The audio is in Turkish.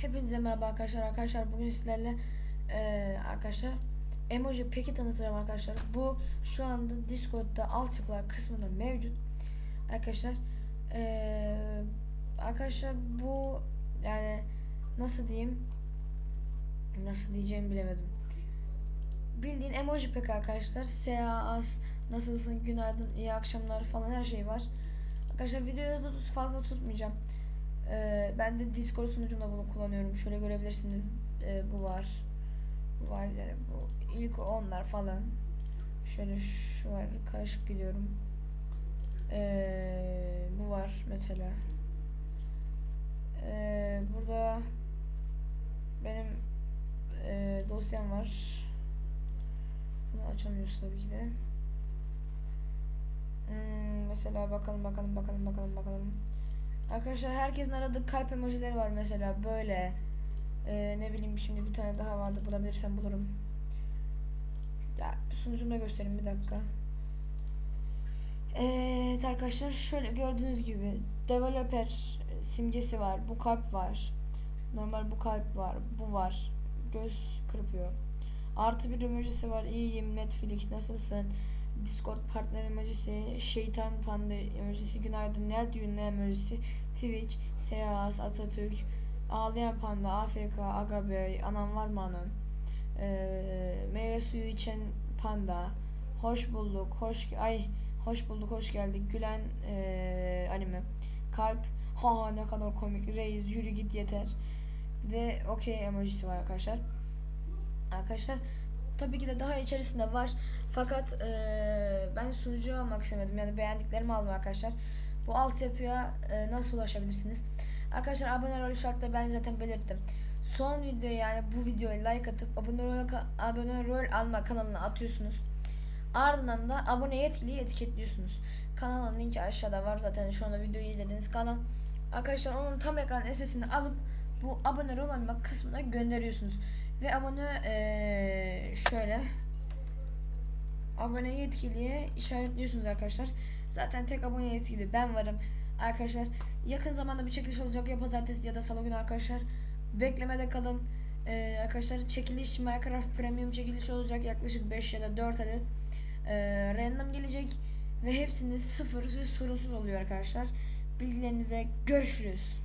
Hepinize merhaba arkadaşlar. Arkadaşlar bugün sizlerle eee, arkadaşlar emoji peki tanıtacağım arkadaşlar. Bu şu anda Discord'da altyapılar kısmında mevcut. Arkadaşlar eee, arkadaşlar bu yani nasıl diyeyim nasıl diyeceğimi bilemedim. Bildiğin emoji pek arkadaşlar. Seas, nasılsın, günaydın, iyi akşamlar falan her şey var. Arkadaşlar videoyu hızlı tut, fazla tutmayacağım. Ee, ben de Discord sunucumda bunu kullanıyorum. Şöyle görebilirsiniz. Ee, bu var. Bu var yani bu ilk onlar falan. Şöyle şu var. Karışık gidiyorum. Ee, bu var mesela. Ee, burada benim e, dosyam var. Bunu açamıyoruz tabii ki de. Hmm, mesela bakalım bakalım bakalım bakalım bakalım. Arkadaşlar herkesin aradığı kalp emojileri var mesela böyle. Ee, ne bileyim şimdi bir tane daha vardı bulabilirsem bulurum. Ya sunucumda göstereyim bir dakika. Evet arkadaşlar şöyle gördüğünüz gibi developer simgesi var. Bu kalp var. Normal bu kalp var. Bu var. Göz kırpıyor. Artı bir emojisi var. İyiyim Netflix nasılsın? Discord partner emojisi, şeytan panda emojisi, günaydın ne diyor ne emojisi, Twitch, Seas, Atatürk, ağlayan panda, AFK, Aga Bey, anam var mı anan? Ee, meyve suyu içen panda, hoş bulduk, hoş ay hoş bulduk, hoş geldik, gülen ee, anime, kalp, ha ne kadar komik, reis yürü git yeter. Bir de okey emojisi var arkadaşlar. Arkadaşlar tabii ki de daha içerisinde var. Fakat eee, ben sunucu almak istemedim. Yani beğendiklerimi aldım arkadaşlar. Bu altyapıya eee, nasıl ulaşabilirsiniz? Arkadaşlar abone rol şartları ben zaten belirttim. Son video yani bu videoya like atıp abone rol, abone rol alma kanalına atıyorsunuz. Ardından da abone yetkiliyi etiketliyorsunuz. Kanalın linki aşağıda var zaten şu anda videoyu izlediğiniz kanal. Arkadaşlar onun tam ekran SS'ini alıp bu abone rol alma kısmına gönderiyorsunuz. Ve abone eee, şöyle abone yetkiliye işaretliyorsunuz arkadaşlar. Zaten tek abone yetkili ben varım. Arkadaşlar yakın zamanda bir çekiliş olacak ya pazartesi ya da salı günü arkadaşlar. Beklemede kalın. Eee, arkadaşlar çekiliş Minecraft Premium çekiliş olacak yaklaşık 5 ya da 4 adet. Eee, random gelecek ve hepsini sıfır ve sorunsuz oluyor arkadaşlar. Bilgilerinize görüşürüz.